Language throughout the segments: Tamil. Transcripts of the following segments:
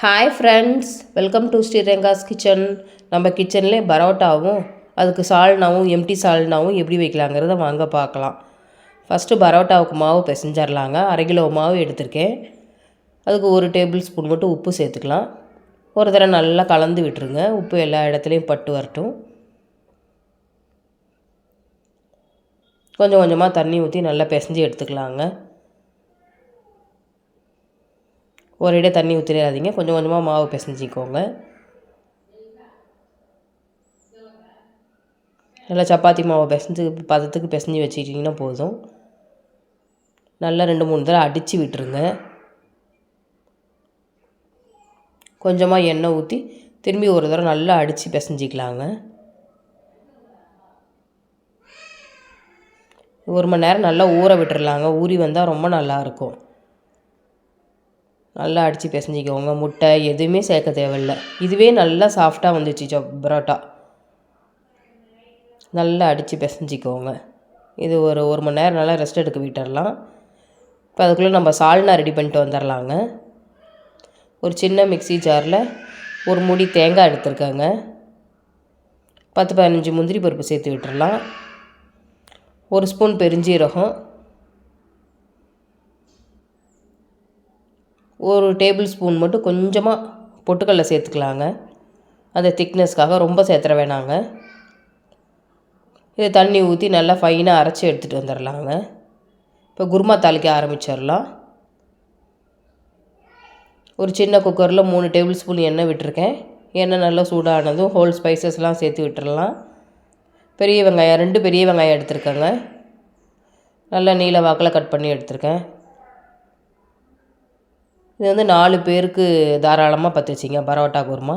Hi friends welcome to Sriranga's kitchen நம்ம கிச்சன்லேயே பரோட்டாவும் அதுக்கு சால்னாவும் எம்டி சால்னாவும் எப்படி வைக்கலாங்கிறத வாங்க பார்க்கலாம். ஃபஸ்ட்டு பரோட்டாவுக்கு மாவு பிசைஞ்சிடலாங்க அரை கிலோ மாவு எடுத்திருக்கேன். அதுக்கு ஒரு டேபிள் ஸ்பூன் மட்டும் உப்பு சேர்த்துக்கலாம். ஒரு தடவை நல்லா கலந்து விட்டுருங்க. உப்பு எல்லா இடத்துலையும் பட்டு வரட்டும். கொஞ்சம் கொஞ்சமாக தண்ணி ஊற்றி நல்லா பிசைஞ்சு எடுத்துக்கலாங்க. ஒரேடியாக தண்ணி ஊற்றிடாதீங்க கொஞ்சம் கொஞ்சமாக மாவு பிசைஞ்சிக்கோங்க. நல்லா சப்பாத்தி மாவை பிசைஞ்சு பதத்துக்கு பிசைஞ்சு வச்சுக்கிட்டிங்கன்னா போதும். நல்லா ரெண்டு மூணு தடவை அடித்து விட்டுருங்க. கொஞ்சமாக எண்ணெய் ஊற்றி திரும்பி ஒரு தடவை நல்லா அடித்து பிசைஞ்சிக்கலாங்க. ஒரு மணி நேரம் நல்லா ஊற விட்டுறலாங்க. ஊறி வந்தால் ரொம்ப நல்லாயிருக்கும் நல்லா அடித்து பிசைஞ்சிக்கோங்க. முட்டை எதுவுமே சேர்க்க தேவையில்ல. இதுவே நல்லா சாஃப்டாக வந்துச்சு சப் பரோட்டா. நல்லா அடித்து பிசைஞ்சிக்கோங்க. இது ஒரு ஒரு மணி நேரம் நல்லா ரெஸ்ட் எடுக்க விட்டுடலாம் இப்போ அதுக்குள்ளே நம்ம சால்னா ரெடி பண்ணிட்டு வந்துடலாங்க ஒரு சின்ன மிக்சி ஜாரில் ஒரு முடி தேங்காய் எடுத்துருக்கேங்க. பத்து பதினஞ்சு முந்திரி பருப்பு சேர்த்து விட்டுறலாம். ஒரு ஸ்பூன் பெருஞ்சீரகம். ஒரு டேபிள் ஸ்பூன் மட்டும் கொஞ்சமாக பொட்டுக்கடலை சேர்த்துக்கலாங்க. அந்த திக்னஸ்க்காக ரொம்ப சேர்த்துற வேணாங்க. இதை தண்ணி ஊற்றி நல்லா ஃபைனாக அரைச்சி எடுத்துகிட்டு வந்துடலாங்க இப்போ குருமா தாளிக்க ஆரம்பிச்சிடலாம் ஒரு சின்ன குக்கரில் மூணு டேபிள் ஸ்பூன் எண்ணெய் விட்டுருக்கேன். எண்ணெய் நல்லா சூடானதும் ஹோல் ஸ்பைசஸ்லாம் சேர்த்து விட்டுடலாம் பெரிய வெங்காயம் ரெண்டு பெரிய வெங்காயம் எடுத்துருக்கேங்க. நல்லா நீல வாக்கில் கட் பண்ணி எடுத்திருக்கேன். இது வந்து நாலு பேருக்கு தாராளமாக பற்ற வச்சிங்க. பரோட்டா குருமா.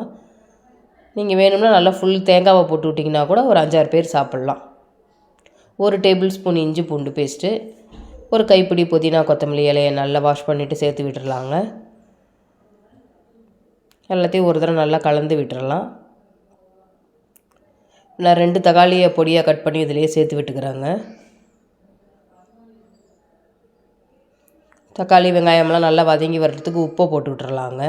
நீங்கள் வேணும்னா நல்லா ஃபுல் தேங்காவை போட்டு விட்டிங்கன்னா கூட ஒரு அஞ்சாறு பேர் சாப்பிட்லாம். ஒரு டேபிள் ஸ்பூன் இஞ்சி பூண்டு பேஸ்ட்டு ஒரு கைப்பிடி புதினா கொத்தமல்லி இலையை நல்லா வாஷ் பண்ணிவிட்டு சேர்த்து விட்டுறலாங்க. எல்லாத்தையும் ஒரு தடவை நல்லா கலந்து விட்டுறலாம். நான் ரெண்டு தக்காளியை பொடியாக கட் பண்ணி இதிலேயே சேர்த்து விட்டுக்கிறேங்க. தக்காளி வெங்காயம்லாம் நல்லா வதங்கி வர்றதுக்கு உப்பை போட்டு விட்டுறலாங்க.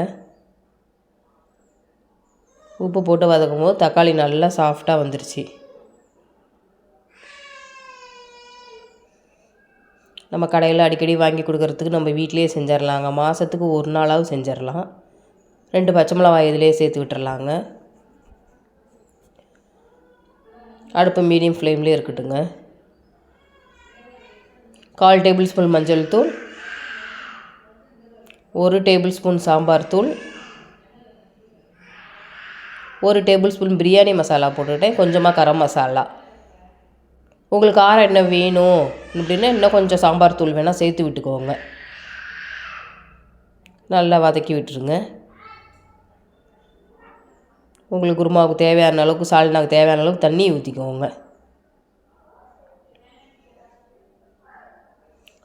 உப்பு போட்டு வதக்கும் போது தக்காளி நல்லா சாஃப்டாக வந்துருச்சு. நம்ம கடையில் அடிக்கடி வாங்கி கொடுக்குறதுக்கு நம்ம வீட்டிலே செஞ்சிடலாங்க மாதத்துக்கு ஒரு நாளாவது செஞ்சிடலாம் ரெண்டு பச்சை மிளகாய் இதிலே சேர்த்து விட்டுறலாங்க. அடுப்பு மீடியம் ஃப்ளேம்லேயே இருக்கட்டுங்க. கால் டேபிள் ஸ்பூன் மஞ்சள் தூள் ஒரு டேபிள் ஸ்பூன் சாம்பார் தூள் ஒரு டேபிள் ஸ்பூன் பிரியாணி மசாலா போட்டுக்கிட்டேன். கொஞ்சமாக கரம் மசாலா. உங்களுக்கு காரம் என்ன வேணும் அப்படின்னா இன்னும் கொஞ்சம் சாம்பார் தூள் வேணால் சேர்த்து விட்டுக்கோங்க. நல்லா வதக்கி விட்டுருங்க. உங்களுக்கு குருமாவுக்கு தேவையான அளவுக்கு சால்னாவுக்கு தேவையான அளவுக்கு தண்ணி ஊற்றிக்கோங்க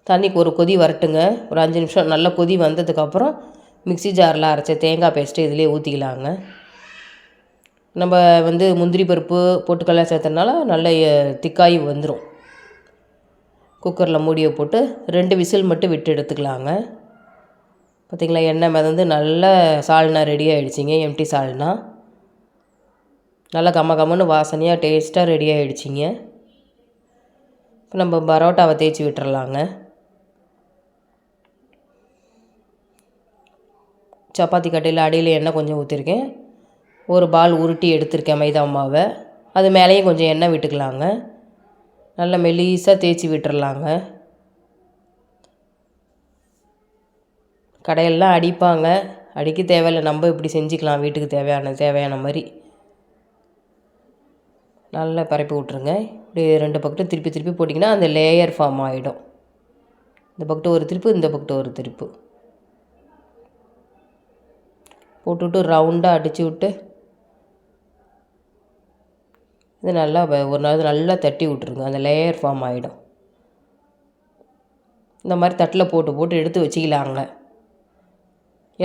தண்ணிக்கு ஒரு கொதி வரட்டுங்க. ஒரு அஞ்சு நிமிஷம் நல்லா கொதி வந்ததுக்கப்புறம் மிக்சி ஜாரில் அரைச்ச தேங்காய் பேஸ்ட்டு இதிலே ஊற்றிக்கலாங்க நம்ம வந்து முந்திரி பருப்பு பொட்டுக்கடலை சேர்த்தனால நல்ல திக்காய் வந்துடும் குக்கரில் மூடியை போட்டு ரெண்டு விசில் மட்டும் விட்டு எடுத்துக்கலாங்க. பார்த்திங்களா எண்ணெய் மிதந்து நல்ல சால்னா ரெடி ஆகிடுச்சிங்க எம்டி சால்னா. நல்லா கம்ம கம்மன்னு வாசனையாக டேஸ்ட்டாக ரெடி ஆகிடுச்சிங்க இப்போ நம்ம பரோட்டாவை தேய்ச்சி விட்டுறலாங்க. சப்பாத்தி கட்டையில் அடியில் எண்ணெய் கொஞ்சம் ஊற்றிருக்கேன் ஒரு பால் உருட்டி எடுத்திருக்கேன் மைதா மாவை. அது மேலேயும் கொஞ்சம் எண்ணெய் விட்டுக்கலாங்க. நல்லா மெலிசாக தேய்ச்சி விட்டுறலாங்க. கடையெல்லாம் அடிப்பாங்க. அடிக்க தேவையில்லை. நம்ம இப்படி செஞ்சுக்கலாம். வீட்டுக்கு தேவையான தேவையான மாதிரி. நல்லா பரப்பி விட்ருங்க இப்படி ரெண்டு பக்கட்டும் திருப்பி திருப்பி போட்டிங்கன்னா அந்த லேயர் ஃபார்ம் ஆகிடும் இந்த பக்கத்து ஒரு திருப்பு இந்த பக்கத்து ஒரு திருப்பு. போட்டுவிட்டு ரவுண்டாக அடித்து விட்டு இது நல்லா ஒரு நாள் நல்லா தட்டி விட்ருங்க அந்த லேயர் ஃபார்ம் ஆகிடும் இந்த மாதிரி தட்டில் போட்டு போட்டு எடுத்து வச்சுக்கலாங்க.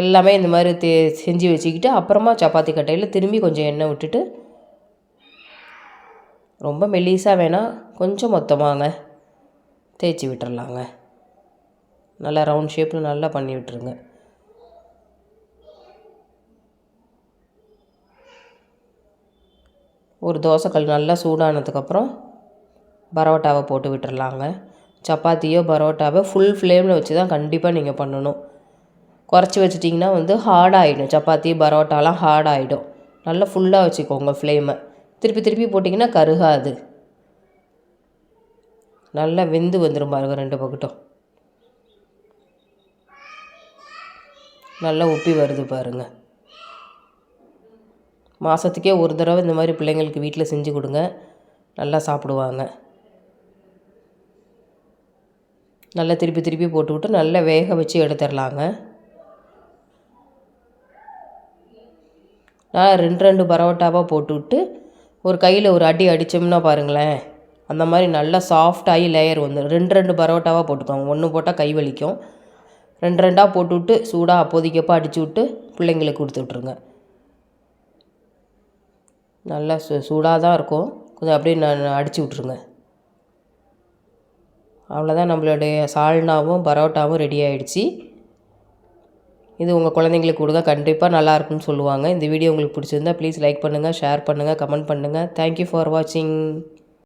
எல்லாமே இந்த மாதிரி தே செஞ்சு வச்சுக்கிட்டு அப்புறமா சப்பாத்தி கட்டையில் திரும்பி கொஞ்சம் எண்ணெய் விட்டுட்டு ரொம்ப மெல்லிஸாக வேணால் கொஞ்சம் மொத்தமாங்க தேய்ச்சி விட்டுறலாங்க. நல்லா ரவுண்ட் ஷேப்பில் நல்லா பண்ணி விட்டுருங்க. ஒரு தோசைக்கல் நல்லா சூடானதுக்கப்புறம் பரோட்டாவை போட்டு விட்டுறலாங்க. சப்பாத்தியோ பரோட்டாவோ ஃபுல் ஃப்ளேமில் வச்சு தான் கண்டிப்பாக நீங்கள் பண்ணணும். குறைச்சி வச்சிட்டிங்கன்னா வந்து ஹார்ட் ஆகிடும் சப்பாத்தி பரோட்டாலாம் ஹார்ட் ஆகிடும் நல்லா ஃபுல்லாக வச்சுக்கோங்க ஃப்ளேமை திருப்பி திருப்பி போட்டிங்கன்னா கருகாது. நல்லா வெந்து வந்துடும் பாருங்க ரெண்டு பக்கட்டும். நல்லா உப்பி வருது பாருங்கள் மாதத்துக்கே ஒரு தடவை இந்த மாதிரி பிள்ளைங்களுக்கு வீட்டில் செஞ்சு கொடுங்க. நல்லா சாப்பிடுவாங்க. நல்லா திருப்பி திருப்பி போட்டுவிட்டு நல்லா வேக வச்சு எடுத்துடலாங்க. நான் ரெண்டு ரெண்டு பரோட்டாவாக போட்டுவிட்டு ஒரு கையில் ஒரு அடி அடித்தோம்னா பாருங்களேன். அந்த மாதிரி நல்லா சாஃப்டாகி லேயர் வந்துடும் ரெண்டு ரெண்டு பரோட்டாவாக போட்டுக்கோங்க. ஒன்று போட்டால் கை வலிக்கும். ரெண்டு ரெண்டாக போட்டு விட்டு சூடாக அப்போதைக்கப்போ அடித்து விட்டு பிள்ளைங்களுக்கு கொடுத்து விட்ருங்க நல்லா சு சூடாக தான் இருக்கும். கொஞ்சம் அப்படியே நான் அடித்து விட்ருங்க அவ்வளோதான் நம்மளுடைய சால்னாவும் பரோட்டாவும் ரெடி ஆகிடுச்சி இது உங்கள் குழந்தைங்களுக்கு கொடுங்க. கண்டிப்பாக நல்லா இருக்கும்னு சொல்லுவாங்க. இந்த வீடியோ உங்களுக்கு பிடிச்சிருந்தா ப்ளீஸ் லைக் பண்ணுங்கள் ஷேர் பண்ணுங்கள் கமெண்ட் பண்ணுங்கள் தேங்க்யூ ஃபார் வாட்சிங்